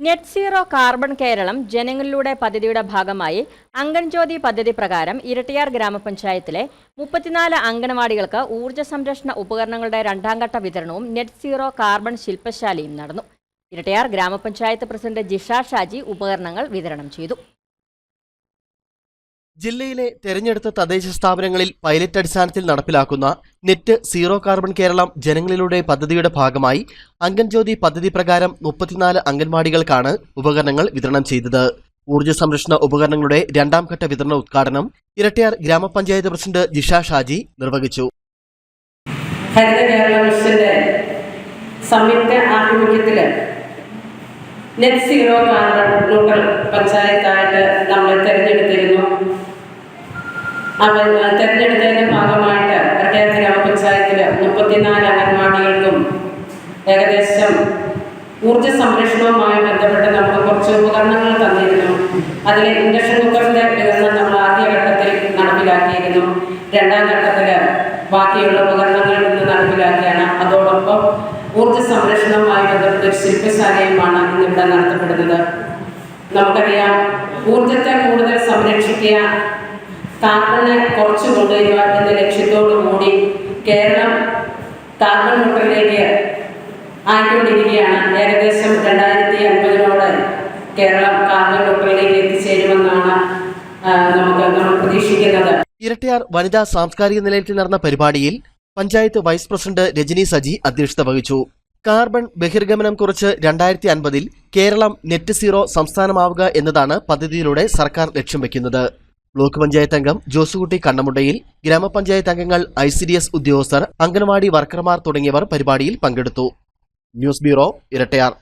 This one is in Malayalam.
നെറ്റ് സീറോ കാർബൺ കേരളം ജനങ്ങളിലൂടെ പദ്ധതിയുടെ ഭാഗമായി അംഗൻജ്യോതി പദ്ധതി പ്രകാരം ഇരട്ടിയാർ ഗ്രാമപഞ്ചായത്തിലെ മുപ്പത്തിനാല് അംഗനവാടികൾക്ക് ഊർജ സംരക്ഷണ ഉപകരണങ്ങളുടെ രണ്ടാംഘട്ട വിതരണവും നെറ്റ് സീറോ കാർബൺ ശില്പശാലയും നടന്നു. ഇരട്ടിയാർ ഗ്രാമപഞ്ചായത്ത് പ്രസിഡന്റ് ജിഷ ഷാജി ഉപകരണങ്ങൾ വിതരണം ചെയ്തു. ജില്ലയിലെ തെരഞ്ഞെടുത്ത തദ്ദേശ സ്ഥാപനങ്ങളിൽ പൈലറ്റ് അടിസ്ഥാനത്തിൽ നടപ്പിലാക്കുന്ന നെറ്റ് സീറോ കാർബൺ കേരളം ജനങ്ങളിലൂടെ പദ്ധതിയുടെ ഭാഗമായി അംഗൻജ്യോതി പദ്ധതി പ്രകാരം മുപ്പത്തിനാല് അംഗൻവാടികൾക്കാണ് ഉപകരണങ്ങൾ വിതരണം ചെയ്തത്. ഊർജ സംരക്ഷണ ഉപകരണങ്ങളുടെ രണ്ടാം ഘട്ട വിതരണ ഉദ്ഘാടനം ഇരട്ടിയാർ ഗ്രാമപഞ്ചായത്ത് പ്രസിഡന്റ് ജിഷ ഷാജി നിർവഹിച്ചു. ഹരിത കേരള മിഷന്റെ സംയുക്ത നെറ്റ് സീറോ കാർബൺ ലോക്കൽ പഞ്ചായത്തായിട്ട് നമ്മൾ അവർ തെരഞ്ഞെടുത്തതിന്റെ ഭാഗമായിട്ട് റിട്ടയർ ഗ്രാമപഞ്ചായത്തിൽ മുപ്പത്തിനാല് അംഗൻവാടികൾക്കും ഏകദേശം ഊർജ സംരക്ഷണവുമായി ബന്ധപ്പെട്ട് നമുക്ക് കുറച്ച് ഉപകരണങ്ങൾ തന്നിരുന്നു. അതിൽ ഇൻഡക്ഷൻ കുക്കറിന്റെ വിതരണം നമ്മൾ ആദ്യഘട്ടത്തിൽ നടപ്പിലാക്കിയിരുന്നു. രണ്ടാം ഘട്ടത്തിൽ ബാക്കിയുള്ള ഉപകരണങ്ങൾ നിന്ന് നടപ്പിലാക്കിയാണ്. അതോടൊപ്പം ഊർജ സംരക്ഷണവുമായി ബന്ധപ്പെട്ട ഒരു ശില്പശാലയുമാണ് ഇന്നിവിടെ നടത്തപ്പെടുന്നത്. നമുക്കറിയാം ഊർജത്തെ കൂടുതൽ സംരക്ഷിക്കുക കാർബണെ കുറച്ച് കൊണ്ടുവരിക എന്ന ലക്ഷ്യത്തോടു കൂടി കേരളം കാർബൺ ന്യൂട്രലിലേക്ക് ആയിക്കൊണ്ടിരിക്കുകയാണ്. ഏകദേശം രണ്ടായിരത്തി അൻപതിനോട് കേരളം കാർബൺ ന്യൂട്രലിലേക്ക് എത്തിച്ചേരുമെന്നാണ് നമുക്ക് നമ്മൾ പ്രതീക്ഷിക്കുന്നത്. ഇരട്ടിയാർ വനിതാ സാംസ്കാരിക നിലയത്തിൽ നടന്ന പരിപാടിയിൽ പഞ്ചായത്ത് വൈസ് പ്രസിഡന്റ് രജനി സജി അധ്യക്ഷത വഹിച്ചു. കാർബൺ ബഹിർഗമനം കുറച്ച് രണ്ടായിരത്തി അൻപതിൽ കേരളം നെറ്റ് സീറോ സംസ്ഥാനമാവുക എന്നതാണ് പദ്ധതിയിലൂടെ സർക്കാർ ലക്ഷ്യം വെക്കുന്നത്. ബ്ലോക്ക് പഞ്ചായത്ത് അംഗം ജോസുകുട്ടി കണ്ണമുണ്ടയിൽ ഗ്രാമപഞ്ചായത്ത് അംഗങ്ങൾ ഐ സി ഡി എസ് ഉദ്യോഗസ്ഥർ അംഗൻവാടി വർക്കർമാർ തുടങ്ങിയവർ പരിപാടിയിൽ പങ്കെടുത്തു. News bureau Erattayar.